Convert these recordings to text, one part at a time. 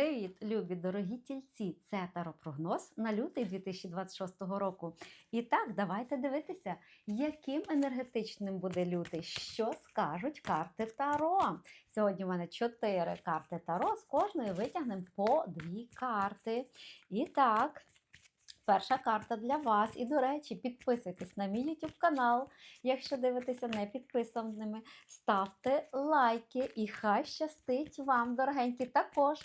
Привіт, любі дорогі тільці! Це таропрогноз на лютий 2026 року. І так, давайте дивитися, яким енергетичним буде лютий, що скажуть карти Таро. Сьогодні у мене чотири карти Таро, з кожної витягнемо по дві карти. І так. Перша карта для вас. І, до речі, підписуйтесь на мій YouTube канал. Якщо дивитеся не підписаними, ставте лайки і хай щастить вам, дорогенькі. Також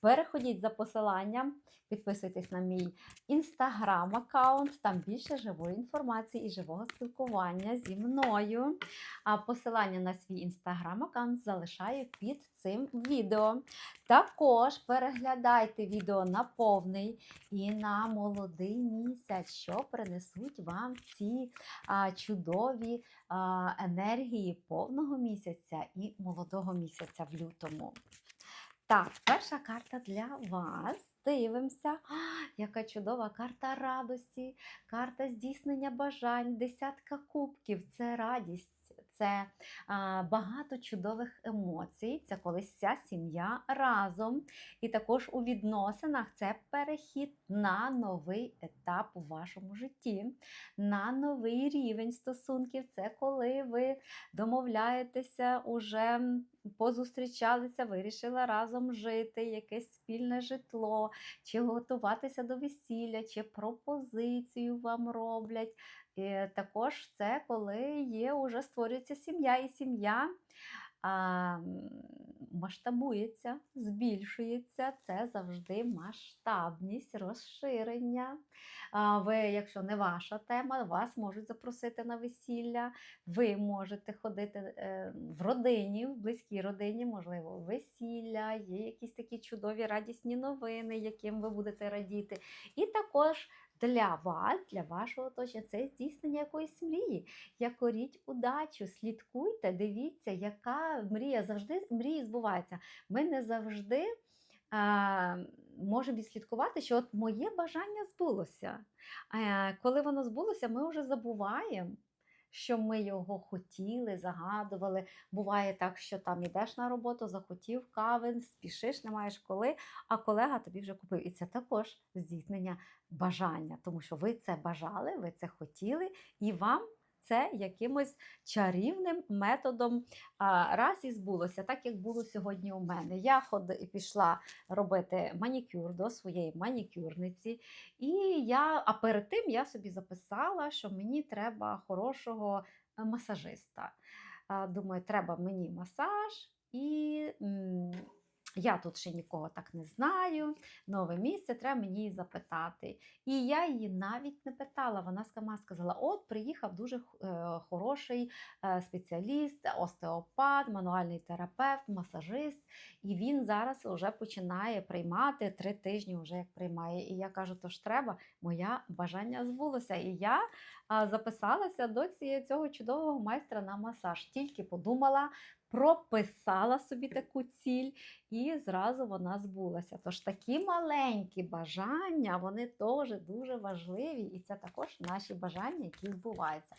переходіть за посиланням, підписуйтесь на мій інстаграм-аккаунт, там більше живої інформації і живого спілкування зі мною. А посилання на свій інстаграм-аккаунт залишаю під цим відео. Також переглядайте відео на повний і на молодий місяць, що принесуть вам ці а, чудові а, енергії повного місяця і молодого місяця в лютому. Так, перша карта для вас. Дивимося. А, яка чудова карта радості, карта здійснення бажань, десятка кубків це радість. Це багато чудових емоцій, це коли вся сім'я разом. І також у відносинах це перехід на новий етап у вашому житті, на новий рівень стосунків. Це коли ви домовляєтеся, уже позустрічалися, вирішила разом жити, якесь спільне житло, чи готуватися до весілля, чи пропозицію вам роблять. І також це коли є, уже створюється сім'я, і сім'я масштабується, збільшується. Це завжди масштабність, розширення. А, ви, якщо не ваша тема, вас можуть запросити на весілля. Ви можете ходити е, в родині, в близькій родині, можливо, весілля, є якісь такі чудові радісні новини, яким ви будете радіти. І також для вас, для вашого оточення, це здійснення якоїсь мрії. Якоріть удачу, слідкуйте, дивіться, яка мрія завжди мрії збувається. Ми не завжди а, можемо відслідкувати, що от моє бажання збулося. А, коли воно збулося, ми вже забуваємо. Що ми його хотіли, загадували. Буває так, що там йдеш на роботу, захотів кави, спішиш, не маєш коли, а колега тобі вже купив. І це також здійснення бажання, тому що ви це бажали, ви це хотіли, і вам це якимось чарівним методом раз і збулося, так як було сьогодні у мене. Я ход, пішла робити манікюр до своєї манікюрниці, і я, а перед тим я собі записала, що мені треба хорошого е, масажиста. Думаю, треба мені масаж і. Я тут ще нікого так не знаю, нове місце, треба мені запитати. І я її навіть не питала. Вона сама сказала: от приїхав дуже е, хороший е, спеціаліст, остеопат, мануальний терапевт, масажист, і він зараз вже починає приймати три тижні, вже як приймає. І я кажу, то ж треба, моє бажання збулося. І я записалася до цього чудового майстра на масаж. Тільки подумала, прописала собі таку ціль, і зразу вона збулася. Тож такі маленькі бажання, вони теж дуже важливі, і це також наші бажання, які збуваються.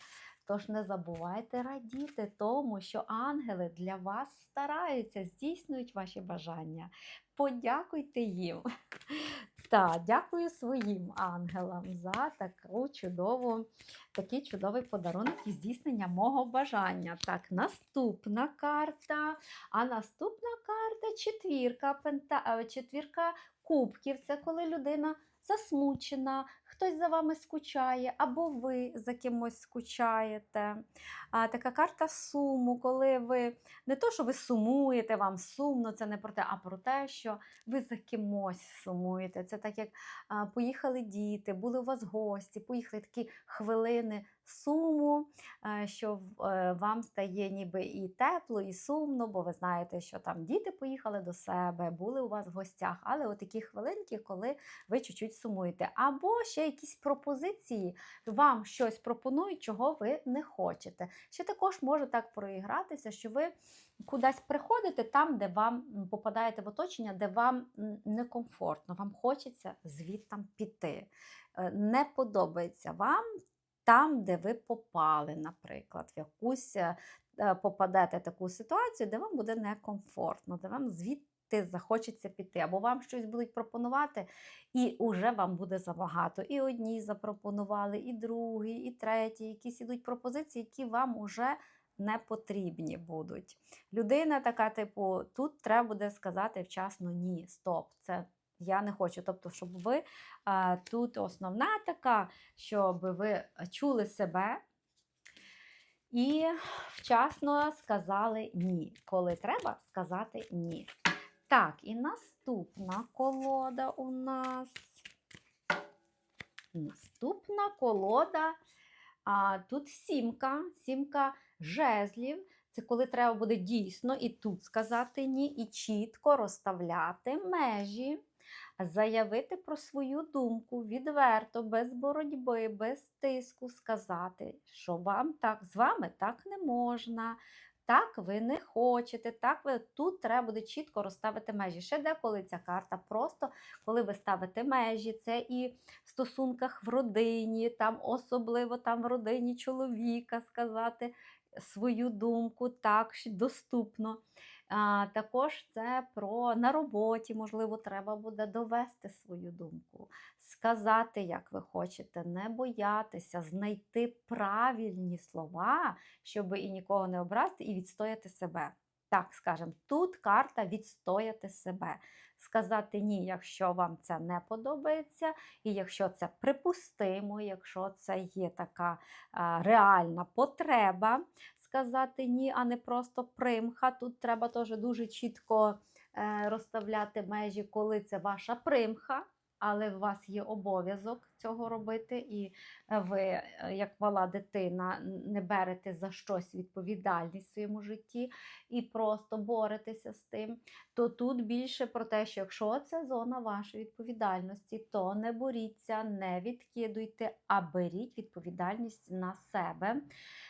Тож не забувайте радіти тому, що ангели для вас стараються, здійснюють ваші бажання. Подякуйте їм. Так, дякую своїм ангелам за таку чудову, такий чудовий подарунок і здійснення мого бажання. Так, наступна карта. А наступна карта четвірка, пента, е, четвірка кубків. Це коли людина засмучена, хтось за вами скучає, або ви за кимось скучаєте. А, Така карта суму, коли ви не то, що ви сумуєте, вам сумно, це не про те, а про те, що ви за кимось сумуєте. Це так, як а, поїхали діти, були у вас гості, поїхали такі хвилини суму, е, що е, вам стає ніби і тепло, і сумно, бо ви знаєте, що там діти поїхали до себе, були у вас в гостях, але от такі хвилинки, коли ви чуть-чуть сумуєте. Або ще якісь пропозиції, вам щось пропонують, чого ви не хочете. Ще також може так проігратися, що ви кудись приходите там, де вам попадаєте в оточення, де вам некомфортно, вам хочеться звідтам піти. Е, Не подобається вам там, де ви попали, наприклад, в якусь е, попадете таку ситуацію, де вам буде некомфортно, де вам звідти ти захочеться піти, або вам щось будуть пропонувати, і уже вам буде забагато. І одні запропонували, і другі, і треті, якісь ідуть пропозиції, які вам уже не потрібні будуть. Людина така, типу, тут треба буде сказати вчасно ні, стоп, це я не хочу. Тобто, щоб ви а, тут основна така, щоб ви чули себе. І вчасно сказали ні. Коли треба сказати ні. Так, і наступна колода у нас. Наступна колода. А, Тут сімка, сімка жезлів. Це коли треба буде дійсно і тут сказати ні, і чітко розставляти межі, заявити про свою думку відверто, без боротьби, без тиску, сказати, що вам так з вами так не можна. Так, ви не хочете, так ви тут треба буде чітко розставити межі. Ще деколи ця карта просто коли ви ставите межі, це і в стосунках в родині, там особливо там в родині чоловіка сказати свою думку так доступно. Також це про на роботі, можливо, треба буде довести свою думку, сказати, як ви хочете, не боятися, знайти правильні слова, щоб і нікого не образити, і відстояти себе. Так, скажемо, тут карта відстояти себе. Сказати ні, якщо вам це не подобається, і якщо це припустимо, якщо це є така реальна потреба, сказати ні, а не просто примха. Тут треба теж дуже чітко е, розставляти межі, коли це ваша примха. Але у вас є обов'язок цього робити, і ви, е, як мала дитина, не берете за щось відповідальність в своєму житті і просто боретеся з тим, то тут більше про те, що якщо це зона вашої відповідальності, то не боріться, не відкидуйте, а беріть відповідальність на себе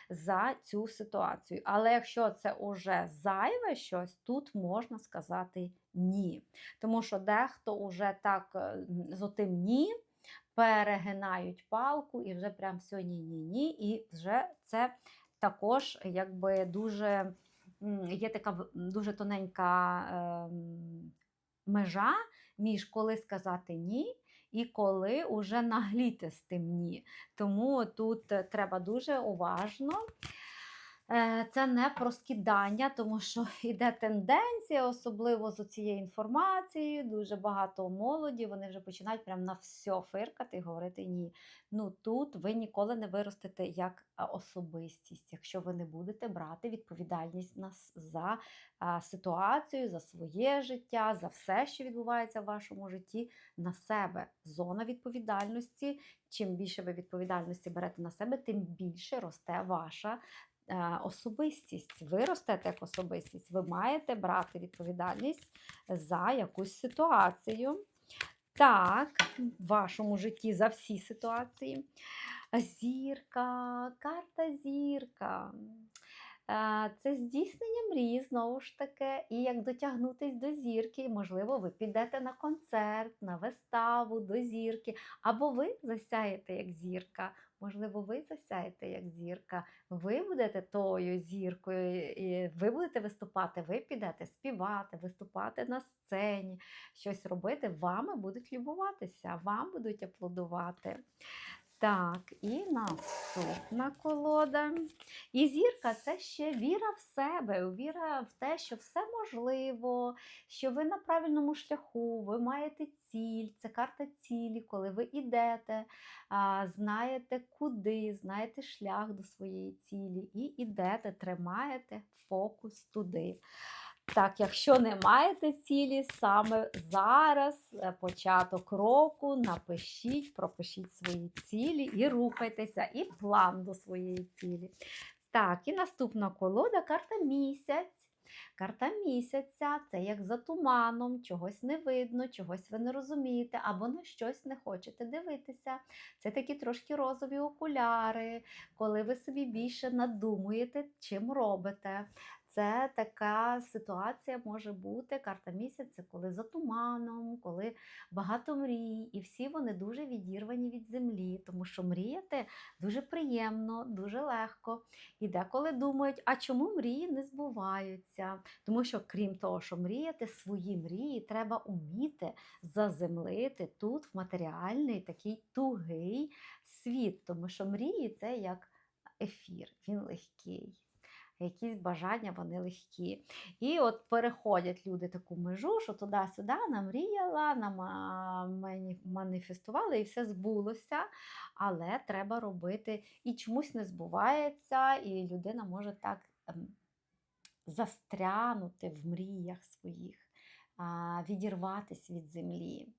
за цю ситуацію. Але якщо це уже зайве щось, тут можна сказати ні. Тому що дехто вже так е, з отим ні перегинають палку і вже прям все ні-ні-ні, і вже це також якби дуже є така дуже тоненька е, межа між коли сказати ні. І коли уже нагліти з тим ні. Тому тут треба дуже уважно Е, це не про скидання, тому що йде тенденція, особливо з цією інформацією. Дуже багато молоді, вони вже починають прямо на все фиркати і говорити ні. Ну тут ви ніколи не виростете як особистість, якщо ви не будете брати відповідальність за ситуацію, за своє життя, за все, що відбувається в вашому житті, на себе. Зона відповідальності. Чим більше ви відповідальності берете на себе, тим більше росте ваша Е, особистість, ви ростете як особистість, ви маєте брати відповідальність за якусь ситуацію. Так, в вашому житті за всі ситуації. Зірка, карта зірка. Е, це здійснення мрії, знову ж таки, і як дотягнутись до зірки, можливо, ви підете на концерт, на виставу до зірки, або ви засяєте як зірка. Можливо, ви засяєте як зірка, ви будете тою зіркою, і ви будете виступати, ви підете співати, виступати на сцені, щось робити, вами будуть любуватися, вам будуть аплодувати. Так, і наступна колода. І зірка це ще віра в себе, віра в те, що все можливо, що ви на правильному шляху, ви маєте ціль, це карта цілі, коли ви йдете, знаєте куди, знаєте шлях до своєї цілі, і йдете, тримаєте фокус туди. Так, якщо не маєте цілі, саме зараз, е, початок року, напишіть, пропишіть свої цілі і рухайтеся, і план до своєї цілі. Так, і наступна колода карта місяць. Карта місяця це як за туманом, чогось не видно, чогось ви не розумієте, або на щось не хочете дивитися. Це такі трошки розові окуляри, коли ви собі більше надумуєте, чим робите. Це така ситуація може бути карта місяця, коли за туманом, коли багато мрій, і всі вони дуже відірвані від землі, тому що мріяти дуже приємно, дуже легко. І деколи думають, а чому мрії не збуваються? Тому що, крім того, що мріяти свої мрії, треба уміти заземлити тут в матеріальний такий тугий світ, тому що мрії це як ефір, він легкий. Якісь бажання вони легкі. І от переходять люди таку межу, що туди-сюди намріяла, маніфестувала і все збулося. Але треба робити і чомусь не збувається, і людина може так ем, застрянути в мріях своїх, відірватися від землі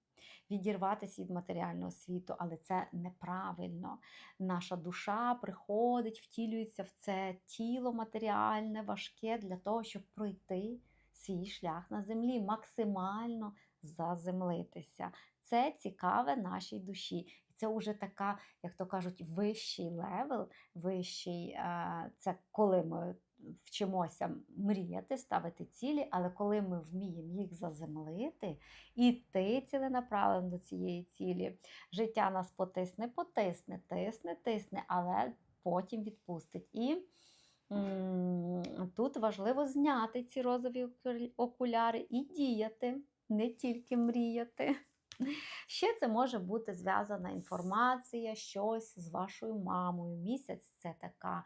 відірватися від матеріального світу, але це неправильно. Наша душа приходить, втілюється в це тіло матеріальне, важке для того, щоб пройти свій шлях на землі, максимально заземлитися. Це цікаве нашій душі. І це вже така, як то кажуть, вищий левел, вищий це коли ми вчимося мріяти, ставити цілі, але коли ми вміємо їх заземлити і йти ціленаправленно до цієї цілі, життя нас потисне, потисне, тисне, тисне, але потім відпустить. І Тут важливо зняти ці розові окуляри і діяти, не тільки мріяти. Ще це може бути зв'язана інформація, щось з вашою мамою. Місяць це така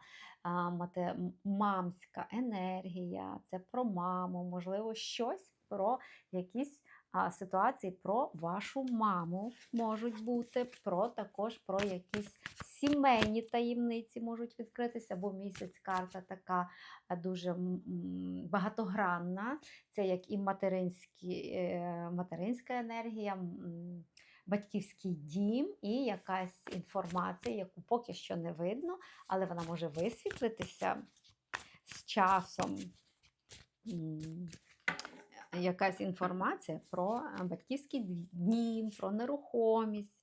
мати, мамська енергія, це про маму, можливо, щось про якісь а, ситуації про вашу маму можуть бути, про також про якісь сімейні таємниці можуть відкритися, бо місяць карта така дуже багатогранна. Це як і материнські, е, материнська енергія. Батьківський дім і якась інформація, яку поки що не видно, але вона може висвітлитися з часом якась інформація про батьківський дім, про нерухомість.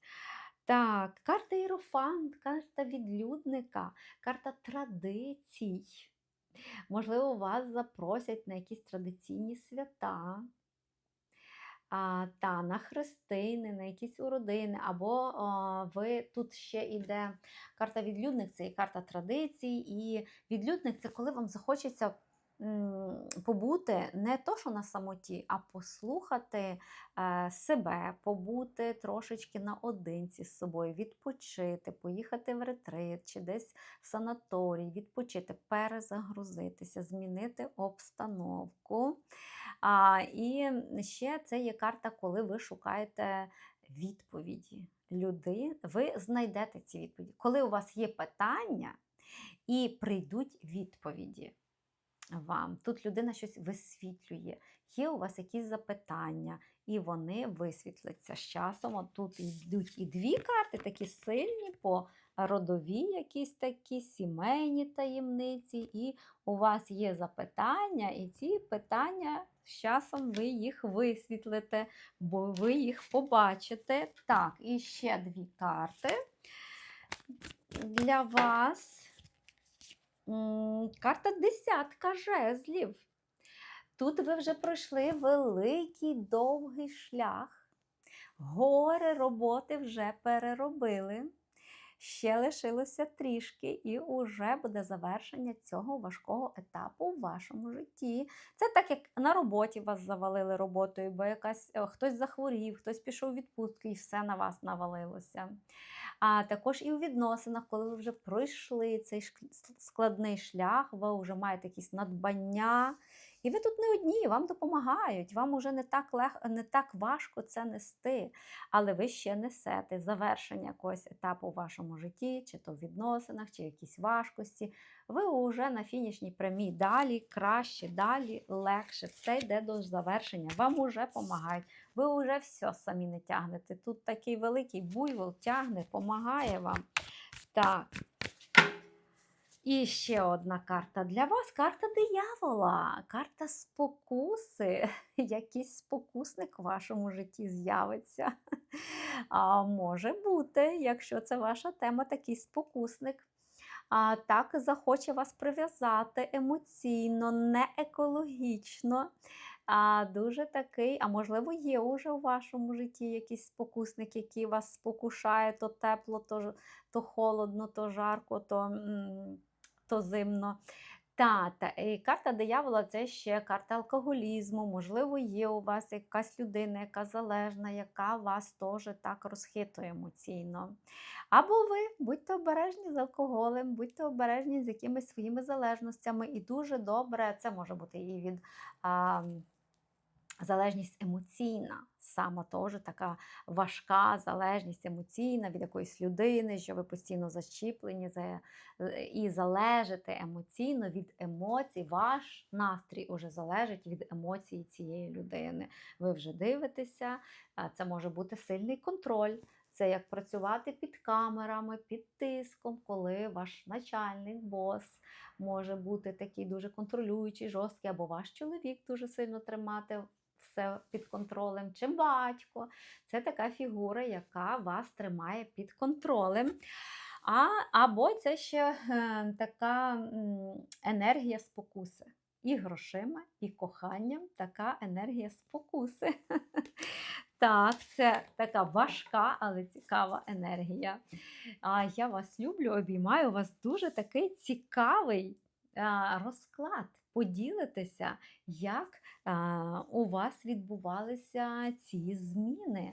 Так, карта Єрофант, карта відлюдника, карта традицій. Можливо, вас запросять на якісь традиційні свята, а, та на хрестини, на якісь уродини, або а, ви тут ще йде карта відлюдник, це і карта традицій, і відлюдник це коли вам захочеться побути не то, що на самоті, а послухати е, себе, побути трошечки наодинці з собою, відпочити, поїхати в ретрит чи десь в санаторій, відпочити, перезагрузитися, змінити обстановку. І ще це є карта, коли ви шукаєте відповіді. Люди, ви знайдете ці відповіді. Коли у вас є питання і прийдуть відповіді вам. Тут людина щось висвітлює, є у вас якісь запитання, і вони висвітляться з часом. От тут йдуть і дві карти, такі сильні по родові, якісь такі сімейні таємниці, і у вас є запитання, і ці питання з часом ви їх висвітлите, бо ви їх побачите. Так, і ще дві карти для вас. Карта десятка жезлів. Тут ви вже пройшли великий довгий шлях, гори роботи вже переробили. Ще лишилося трішки, і вже буде завершення цього важкого етапу в вашому житті. Це так, як на роботі вас завалили роботою, бо якась е, хтось захворів, хтось пішов у відпустку і все на вас навалилося. А також і у відносинах, коли ви вже пройшли цей складний шлях, ви вже маєте якісь надбання. І ви тут не одні, вам допомагають, вам уже не так лег... не так важко це нести, але ви ще несете завершення якогось етапу у вашому житті, чи то в відносинах, чи якісь важкості. Ви вже на фінішній прямій далі, краще, далі, легше. Все йде до завершення. Вам уже допомагають. Ви вже все самі не тягнете. Тут такий великий буйвол тягне, допомагає вам. Так. І ще одна карта для вас карта диявола, карта спокуси. Якийсь спокусник в вашому житті з'явиться. А Може бути, якщо це ваша тема, такий спокусник. а, так захоче вас прив'язати емоційно, не екологічно. А, дуже такий, а можливо, є уже у вашому житті якийсь спокусник, який вас спокушає то тепло, то, то холодно, то жарко, то, м, то зимно. Та, та, і карта диявола це ще карта алкоголізму. Можливо, є у вас якась людина, яка залежна, яка вас теж так розхитує емоційно. Або ви будьте обережні з алкоголем, будьте обережні з якимись своїми залежностями, і дуже добре, це може бути і від а, залежність емоційна, саме теж така важка залежність емоційна від якоїсь людини, що ви постійно зачіплені за, і залежите емоційно від емоцій. Ваш настрій уже залежить від емоцій цієї людини. Ви вже дивитеся, це може бути сильний контроль. Це як працювати під камерами, під тиском, коли ваш начальник, бос може бути такий дуже контролюючий, жорсткий, або ваш чоловік дуже сильно тримати все під контролем, чи батько. Це така фігура, яка вас тримає під контролем. А, або це ще е, така енергія спокуси. І грошима, і коханням така енергія спокуси. Так, це така важка, але цікава енергія. А я вас люблю, обіймаю. У вас дуже такий цікавий розклад. Поділитися, як у вас відбувалися ці зміни.